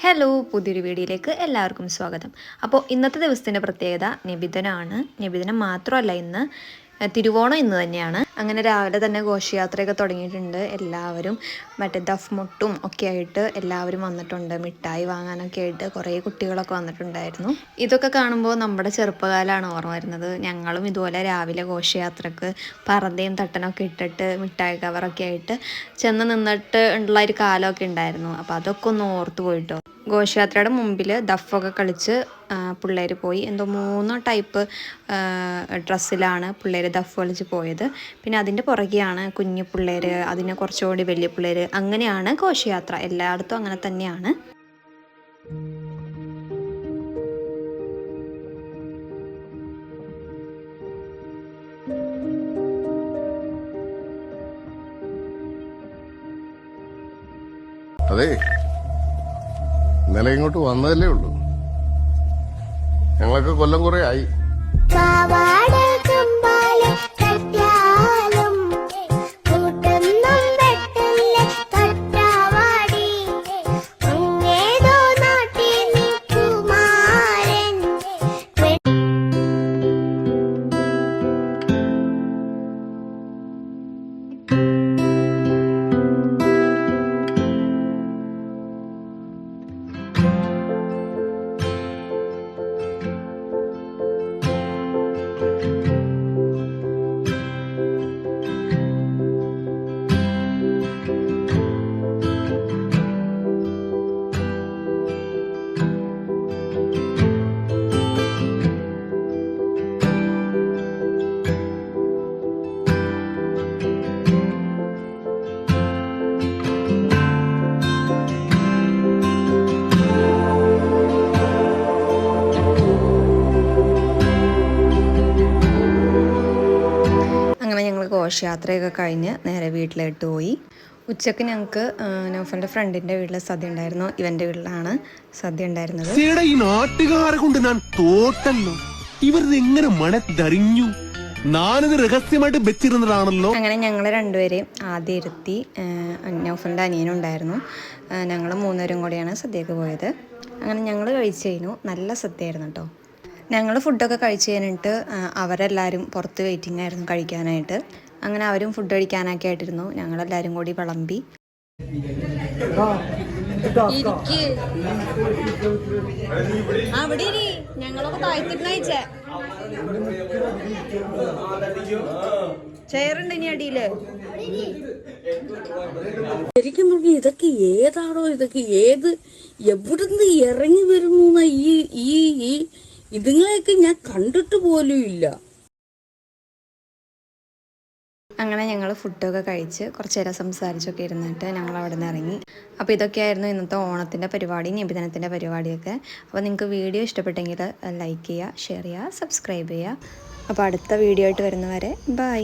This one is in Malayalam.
ഹലോ പുതിയൊരു വീഡിയോയിലേക്ക് എല്ലാവർക്കും സ്വാഗതം. അപ്പോൾ ഇന്നത്തെ ദിവസത്തിന്റെ പ്രത്യേകത നിബിധനാണ് നിബിധനം മാത്രമല്ല ഇന്ന് തിരുവോണം ഇന്ന് തന്നെയാണ്. അങ്ങനെ രാവിലെ തന്നെ ഘോഷയാത്രയൊക്കെ തുടങ്ങിയിട്ടുണ്ട്. എല്ലാവരും മറ്റേ ദഫ് മുട്ടും ഒക്കെ ആയിട്ട് എല്ലാവരും വന്നിട്ടുണ്ട്. മിഠായി വാങ്ങാനൊക്കെ ആയിട്ട് കുറേ കുട്ടികളൊക്കെ വന്നിട്ടുണ്ടായിരുന്നു. ഇതൊക്കെ കാണുമ്പോൾ നമ്മുടെ ചെറുപ്പകാലമാണ് ഓർമ്മ വരുന്നത്. ഞങ്ങളും ഇതുപോലെ രാവിലെ ഘോഷയാത്രക്ക് പറന്തയും തട്ടനൊക്കെ ഇട്ടിട്ട് മിഠായി കവറൊക്കെ ആയിട്ട് ചെന്ന് നിന്നിട്ട് ഉള്ള ഒരു കാലമൊക്കെ ഉണ്ടായിരുന്നു. അപ്പോൾ അതൊക്കെ ഒന്ന് ഓർത്ത് പോയിട്ടോ. ഘോഷയാത്രയുടെ മുമ്പിൽ ദഫൊക്കെ കളിച്ച് പിള്ളേർ പോയി. എന്തോ മൂന്നോ ടൈപ്പ് ഡ്രസ്സിലാണ് പിള്ളേർ ദഫ് കളിച്ച് പോയത്. പിന്നെ അതിന്റെ പുറകെയാണ് കുഞ്ഞു പിള്ളേർ അതിന് കുറച്ചുകൂടി വലിയ പിള്ളേർ അങ്ങനെയാണ് ഘോഷയാത്ര. എല്ലായിടത്തും അങ്ങനെ തന്നെയാണ്. അതെ ഇന്നലെ ഇങ്ങോട്ട് വന്നതല്ലേ ഉള്ളൂ. ഞങ്ങളൊക്കെ കൊല്ലം കുറേ ആയി. ഘോഷയാത്രയൊക്കെ കഴിഞ്ഞ് നേരെ വീട്ടിലോട്ട് പോയി. ഉച്ചയ്ക്ക് ഞങ്ങൾക്ക് നൗഫലിന്റെ ഫ്രണ്ടിന്റെ വീട്ടിൽ സദ്യ ഉണ്ടായിരുന്നു. ഇവന്റെ വീട്ടിലാണ് സദ്യ ഉണ്ടായിരുന്നത്. ഈ നാട്ടുകാരെ കൊണ്ട് ഞാൻ തോട്ടല്ലോ ഇവരിത് എങ്ങനെ മണത്തറിഞ്ഞു ഞാനിത് രഹസ്യമായിട്ട് വെച്ചിരുന്നതാണല്ലോ. അങ്ങനെ ഞങ്ങൾ രണ്ടുപേരെയും ആദ്യം ഇരുത്തി നൗഫലിന്റെ അനിയനും ഉണ്ടായിരുന്നു. ഞങ്ങൾ മൂന്നുപേരും കൂടിയാണ് സദ്യക്ക് പോയത്. അങ്ങനെ ഞങ്ങൾ കഴിച്ചു കഴിഞ്ഞു. നല്ല സദ്യയായിരുന്നു കേട്ടോ. ഞങ്ങൾ ഫുഡൊക്കെ കഴിച്ച് കഴിഞ്ഞിട്ട് അവരെല്ലാവരും പുറത്ത് വെയിറ്റിംഗ് ആയിരുന്നു കഴിക്കാനായിട്ട്. അങ്ങനെ അവരും ഫുഡ് കഴിക്കാനൊക്കെ ആയിട്ടിരുന്നു. ഞങ്ങളെല്ലാവരും കൂടി വിളമ്പി. അവിടെ ഞങ്ങളൊക്കെ താഴ്ത്തിരുന്നയച്ചേ ചെയറുണ്ട് ഇനി അടിയിൽ. ശരിക്കും നോക്കി ഇതൊക്കെ ഏതാണോ ഇതൊക്കെ ഏത് എവിടുന്ന് ഇറങ്ങി വരുന്നു ഈ ഈ ഈ ഇതുങ്ങളെയൊക്കെ ഞാൻ കണ്ടിട്ട് പോലും ഇല്ല. അങ്ങനെ ഞങ്ങൾ ഫുഡൊക്കെ കഴിച്ച് കുറച്ച് നേരം സംസാരിച്ചൊക്കെ ഇരുന്നിട്ട് ഞങ്ങൾ അവിടെ നിന്ന് ഇറങ്ങി. അപ്പോൾ ഇതൊക്കെയായിരുന്നു ഇന്നത്തെ ഓണത്തിന്റെ പരിപാടി നിബിധനത്തിന്റെ പരിപാടിയൊക്കെ. അപ്പോൾ നിങ്ങൾക്ക് വീഡിയോ ഇഷ്ടപ്പെട്ടെങ്കിൽ ലൈക്ക് ചെയ്യുക ഷെയർ ചെയ്യുക സബ്സ്ക്രൈബ് ചെയ്യുക. അപ്പോൾ അടുത്ത വീഡിയോ ആയിട്ട് വരുന്നവരെ ബൈ